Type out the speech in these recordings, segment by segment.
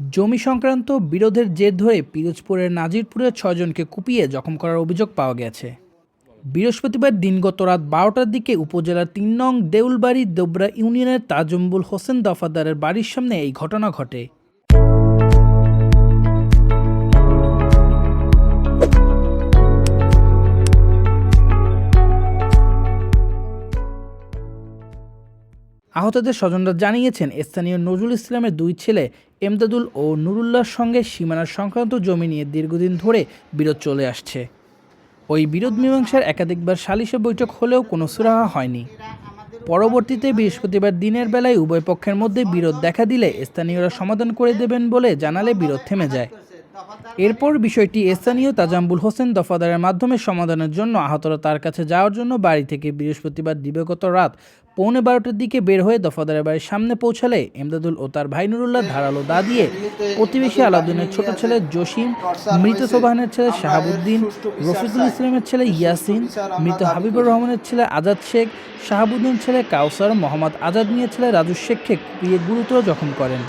জমি সংক্রান্ত বিরোধের জের ধরে পিরোজপুরের নাজিরপুরের ছয়জনকে কুপিয়ে জখম করার অভিযোগ পাওয়া গেছে। বৃহস্পতিবার দিনগত রাত বারোটার দিকে উপজেলার তিন নং দেউলবাড়ি দোবরা ইউনিয়নের তাজম্বুল হোসেন দফাদারের বাড়ির সামনে এই ঘটনা ঘটে। আহতদের স্বজনরা জানিয়েছেন, স্থানীয় নজরুল ইসলামের দুই ছেলে এমদাদুল ও নুরুল্লাহর সঙ্গে সীমানার সংক্রান্ত জমি নিয়ে দীর্ঘদিন ধরে বিরোধ চলে আসছে। ওই বিরোধ মীমাংসার একাধিকবার সালিশে বৈঠক হলেও কোনো সুরাহা হয়নি। পরবর্তীতে বৃহস্পতিবার দিনের বেলায় উভয় পক্ষের মধ্যে বিরোধ দেখা দিলে স্থানীয়রা সমাধান করে দেবেন বলে জানালে বিরোধ থেমে যায়। এরপর বিষয়টি স্থানীয় তাজাম্বুল হোসেন দফাদারের মাধ্যমে সমাধানের জন্য আহতরা তার কাছে যাওয়ার জন্য বাড়ি থেকে বৃহস্পতিবার দিবাগত রাত পৌনে বারোটার দিকে বের হয়ে দফাদারের বাড়ির সামনে পৌঁছালে এমদাদুল ও তার ভাই নুরুল্লাহ ধারালো দা দিয়ে প্রতিবেশী আলাউদ্দিনের ছোট ছেলে জসিম, মৃত সোবাহানের ছেলে শাহাবুদ্দিন, রফিকুল ইসলামের ছেলে ইয়াসিন, মৃত হাবিবুর রহমানের ছেলে আজাদ শেখ শাহাবুদ্দিন ছেলে কাউসার, মোহাম্মদ আজাদ মিয়া ছেলে রাজু শেখকে কুপিয়ে গুরুতর জখম করেন।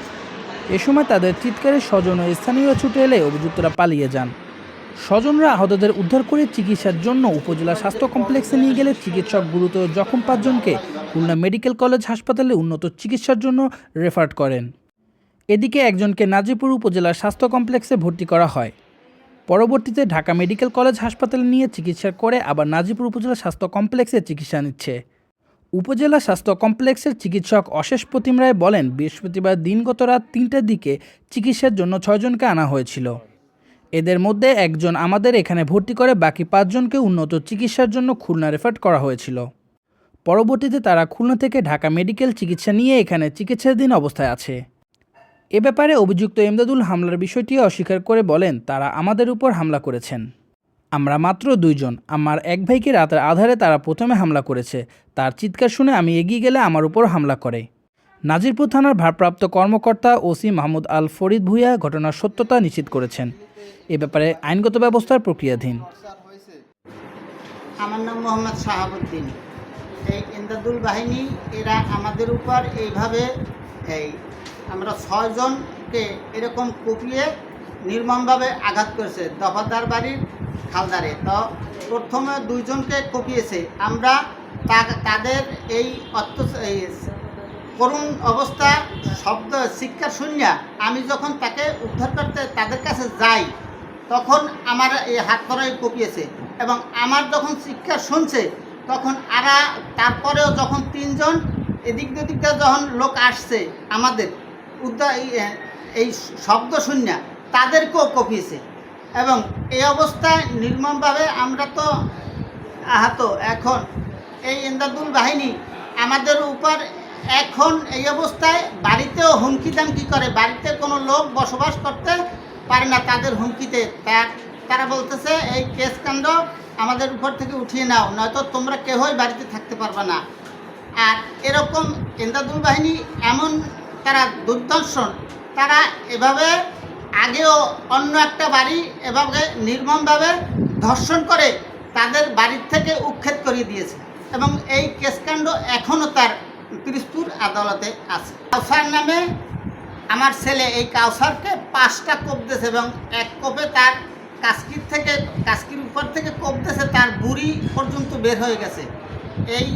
এ সময় তাদের চিৎকারে স্বজন ও স্থানীয় ছুটে এলে অভিযুক্তরা পালিয়ে যান। স্বজনরা আহতদের উদ্ধার করে চিকিৎসার জন্য উপজেলা স্বাস্থ্য কমপ্লেক্সে নিয়ে গেলে চিকিৎসক গুরুতর জখম পাঁচজনকে খুলনা মেডিকেল কলেজ হাসপাতালে উন্নত চিকিৎসার জন্য রেফার করেন। এদিকে একজনকে নাজিপুর উপজেলার স্বাস্থ্য কমপ্লেক্সে ভর্তি করা হয়। পরবর্তীতে ঢাকা মেডিকেল কলেজ হাসপাতালে নিয়ে চিকিৎসা করে আবার নাজিপুর উপজেলা স্বাস্থ্য কমপ্লেক্সে চিকিৎসা নিচ্ছে। উপজেলা স্বাস্থ্য কমপ্লেক্সের চিকিৎসক অশেষ প্রতিম রায় বলেন, বৃহস্পতিবার দিনগত রাত তিনটার দিকে চিকিৎসার জন্য ছয়জনকে আনা হয়েছিল। এদের মধ্যে একজন আমাদের এখানে ভর্তি করে, বাকি পাঁচজনকে উন্নত চিকিৎসার জন্য খুলনা রেফার করা হয়েছিল। পরবর্তীতে তারা খুলনা থেকে ঢাকা মেডিকেল চিকিৎসা নিয়ে এখানে চিকিৎসাধীন অবস্থায় আছে। এ ব্যাপারে অভিযুক্ত এমদাদুল হামলার বিষয়টি অস্বীকার করে বলেন, তারা আমাদের উপর হামলা করেছেন। আমরা মাত্র দুইজন। আমার এক ভাইকে রাতের আধারে তারা প্রথমে হামলা করেছে। তার চিৎকার শুনে আমি এগিয়ে গেলে আমার উপর হামলা করে। নাজিরপুর থানার ভারপ্রাপ্ত কর্মকর্তা ওসি মাহমুদ আল ফরিদ ভুইয়া ঘটনার সত্যতা নিশ্চিত করেছেন। এ ব্যাপারে আইনগত ব্যবস্থার প্রক্রিয়াধীন। আমার নাম মোহাম্মদ শাহাবুদ্দিন। এই ইন্দাদুল বাহিনী, এরা আমাদের উপর এইভাবে এই আমরা ছয়জনকে এরকম কুপিয়ে নির্মমভাবে আঘাত করেছে। দফাদার বাড়ির খালদারে। তো প্রথমে দুইজনকে কুপিয়েছে। আমরা তাদের এই করুণ অবস্থা, শব্দ, শিক্ষা শুনিয়া আমি যখন তাকে উদ্ধার করতে তাদের কাছে যাই, তখন আমার এই হাত করাই কপিয়েছে এবং আমার যখন শিক্ষা শুনছে, তখন আরা তারপরেও যখন তিনজন এদিক দিয়ে যখন লোক আসছে আমাদের, উদ্ধার এই শব্দ শুনিয়া তাদেরকেও কপিয়েছে। এবং এই অবস্থায় নির্মমভাবে আমরা তো আহত এখন। এই ইন্দাদুল বাহিনী আমাদের উপর এখন এই অবস্থায় বাড়িতেও হুমকি দামকি করে? বাড়িতে কোনো লোক বসবাস করতে পারে না তাদের হুমকিতে। তারা বলতেছে, এই কেস কাণ্ড আমাদের উপর থেকে উঠিয়ে নাও, নয়তো তোমরা কেউই বাড়িতে থাকতে পারবে না। আর এরকম ইন্দাদুল বাহিনী এমন তারা দুর্দর্শন, তারা এভাবে আগেও অন্য একটা বাড়ি এভাবে নির্মমভাবে ধর্ষণ করে তাদের বাড়ির থেকে উচ্ছেদ করিয়ে দিয়েছে এবং এই কেসকাণ্ড এখনও তার পিরিসপুর আদালতে আছে। কাউসার নামে আমার ছেলে এই কাউসারকে পাঁচটা কোপ দিয়েছে এবং এক কোপে তার কাস্কির থেকে, কাস্কির উপর থেকে কোপ দিয়েছে, তার বুড়ি পর্যন্ত বের হয়ে গেছে। এই